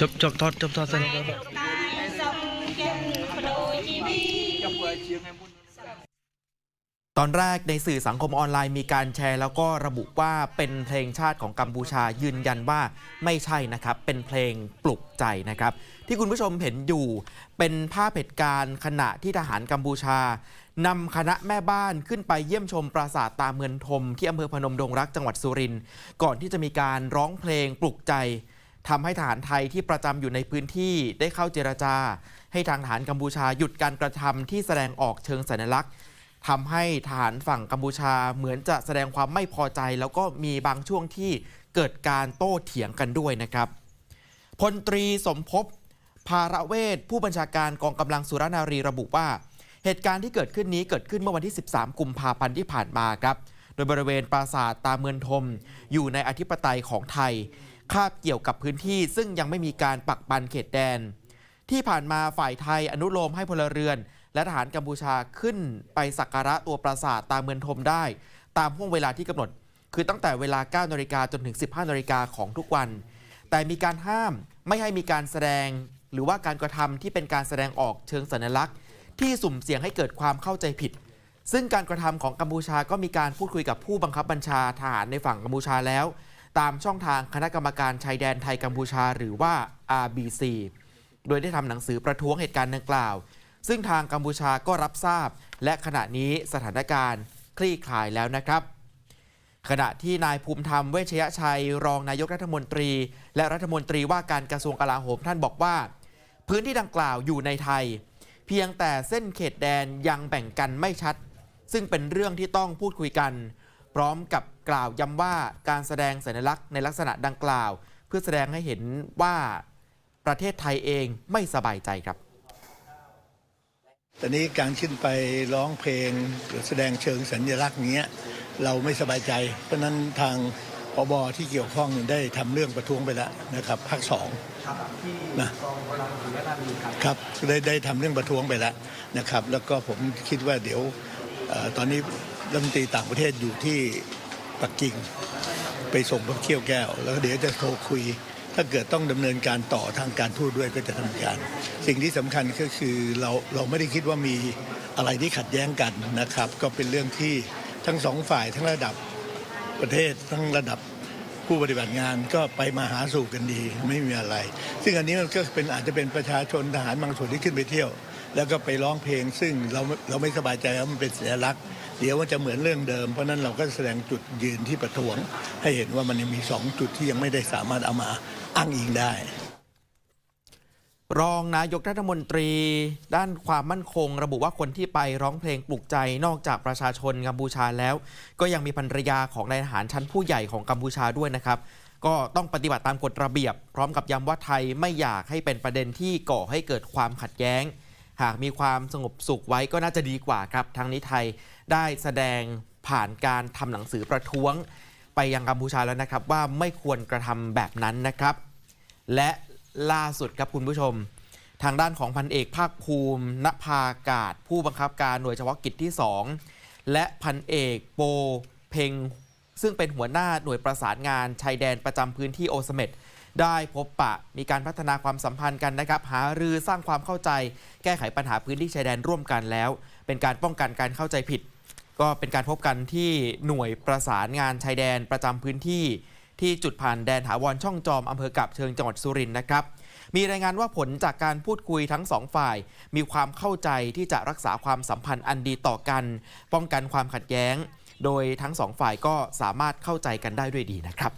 จบจบทอดจบทอดเสร็จแล้ว ตอนแรกในสื่อสังคมออนไลน์มีการแชร์ แล้วก็ระบุว่าเป็นเพลงชาติของกัมพูชายืนยันว่าไม่ใช่นะครับ เป็นเพลงปลุกใจนะครับ ที่คุณผู้ชมเห็นอยู่เป็นภาพเหตุการณ์ขณะที่ทหารกัมพูชานำคณะแม่บ้านขึ้นไปเยี่ยมชมปราสาทตาเมือนทม ที่อำเภอพนมดงรักจังหวัดสุรินทร์ก่อนที่จะมีการร้องเพลงปลุกใจทำให้ทหารไทยที่ประจำอยู่ในพื้นที่ได้เข้าเจรจา ให้ทางทหารกัมพูชาหยุดการกระทำที่แสดงออกเชิงสัญลักษณ์ ทำให้ทหารฝั่งกัมพูชาเหมือนจะแสดงความไม่พอใจ แล้วก็มีบางช่วงที่เกิดการโต้เถียงกันด้วยนะครับพลตรีสมภพภาระเวทผู้บัญชาการกองกำลังสุรนารีระบุว่า เหตุการณ์ที่เกิดขึ้นนี้เกิดขึ้นเมื่อวันที่ 13 กุมภาพันธ์ที่ผ่านมาครับ โดยบริเวณปราสาทตาเมือนทม อยู่ในอธิปไตยของไทย คาบเกี่ยวกับพื้นที่ซึ่งยังไม่มีการปักปันเขตแดน ที่ผ่านมาฝ่ายไทยอนุโลมให้พลเรือน และทหารกัมพูชาขึ้นไปสักการะตัวปราสาทตาเมือนทมได้ ตามห่วงเวลาที่กำหนด คือตั้งแต่เวลา 9นาฬิกาจนถึง 15นาฬิกาของทุกวัน แต่มีการห้ามไม่ให้มีการแสดง หรือว่าการกระทำที่เป็นการแสดงออกเชิงสัญลักษณ์ ที่สุ่มเสี่ยงให้เกิดความเข้าใจผิด ซึ่งการกระทำของกัมพูชาก็มีการพูดคุยกับผู้บังคับบัญชาทหารในฝั่งกัมพูชาแล้ว ตามช่องทางคณะกรรมการชายแดนไทยกัมพูชา หรือว่า RBC โดยได้ทำหนังสือประท้วงเหตุการณ์ดังกล่าว ซึ่งทางกัมพูชาก็รับทราบ และขณะนี้สถานการณ์คลี่คลายแล้วนะครับ ขณะที่นายภูมิธรรมเวชยชัย รองนายกรัฐมนตรี และรัฐมนตรีว่าการกระทรวงกลาโหมท่านบอกว่า พื้นที่ดังกล่าวอยู่ในไทย เพียงแต่เส้นเขตแดนยังแบ่งกันไม่ชัด ซึ่งเป็นเรื่องที่ต้องพูดคุยกัน พร้อมกับกล่าวย้ำว่าการแสดงสัญลักษณ์ในลักษณะดังกล่าว เพื่อแสดงให้เห็นว่าประเทศไทยเองไม่สบายใจครับ ตอนนี้การขึ้นไปร้องเพลงหรือแสดงเชิงสัญลักษณ์เนี้ยเราไม่สบายใจ เพราะฉะนั้นทางอบที่เกี่ยวข้องได้ทำเรื่องประท้วงไปแล้วนะครับภาคสองนะครับได้ได้ทำเรื่องประท้วงไปแล้วนะครับ แล้วก็ผมคิดว่าเดี๋ยวเออตอนนี้รัฐมนตรีต่างประเทศอยู่ที่ปักกิ่ง ไปส่งพระเขี้ยวแก้ว แล้วเดี๋ยวจะโทรคุย ถ้าเกิดต้องดำเนินการต่อทางการทูตด้วยก็จะทำการ สิ่งที่สำคัญก็คือเราเราไม่ได้คิดว่ามีอะไรที่ขัดแย้งกันนะครับ ก็เป็นเรื่องที่ทั้งสองฝ่ายทั้งระดับประเทศทั้งระดับผู้ปฏิบัติงานก็ไปมาหาสู่กันดีไม่มีอะไร ซึ่งอันนี้มันก็เป็นอาจจะเป็นประชาชนทหารบางส่วนที่ขึ้นไปเที่ยว แล้วก็ไปร้องเพลง ซึ่งเราเราไม่สบายใจว่ามันเป็นสัญลักษณ์ เดี๋ยวมันจะเหมือนเรื่องเดิม เพราะฉะนั้นเราก็แสดงจุดยืนที่ประท้วง ให้เห็นว่ามันยังมีสองจุดที่ยังไม่ได้สามารถเอามาอ้างอิงได้ รองนายกรัฐมนตรี ด้านความมั่นคง ระบุว่าคนที่ไปร้องเพลงปลุกใจนอกจากประชาชนกัมพูชาแล้ว ก็ยังมีภรรยาของนายทหารชั้นผู้ใหญ่ของกัมพูชาด้วยนะครับก็ต้องปฏิบัติตามกฎระเบียบ พร้อมกับย้ำว่าไทยไม่อยากให้เป็นประเด็นที่ก่อให้เกิดความขัดแย้ง หากมีความสงบสุขไว้ก็น่าจะดีกว่าครับทางนี้ไทยได้แสดงผ่านการทำหนังสือประท้วง ไปยังกัมพูชาแล้วนะครับ ว่าไม่ควรกระทำแบบนั้นนะครับ และล่าสุดครับคุณผู้ชม ทางด้านของพันเอกภาคภูมิณภากาศ ผู้บังคับการหน่วยเฉพาะกิจที่ 2 และพันเอกโปเพงซึ่งเป็นหัวหน้าหน่วยประสานงานชายแดนประจำพื้นที่โอสเมด ได้พบปะมีการพัฒนาความสัมพันธ์กันนะครับ หารือสร้างความเข้าใจ แก้ไขปัญหาพื้นที่ชายแดนร่วมกันแล้ว เป็นการป้องกันการเข้าใจผิด ก็เป็นการพบกันที่หน่วยประสานงานชายแดนประจำพื้นที่ ที่จุดผ่านแดนถาวรช่องจอมอำเภอกับเชิงจังหวัดสุรินทร์นะครับมีรายงานว่าผลจากการพูดคุยทั้งสองฝ่าย มีความเข้าใจที่จะรักษาความสัมพันธ์อันดีต่อกัน ป้องกันความขัดแย้ง โดยทั้งสองฝ่ายก็สามารถเข้าใจกันได้ด้วยดีนะครับ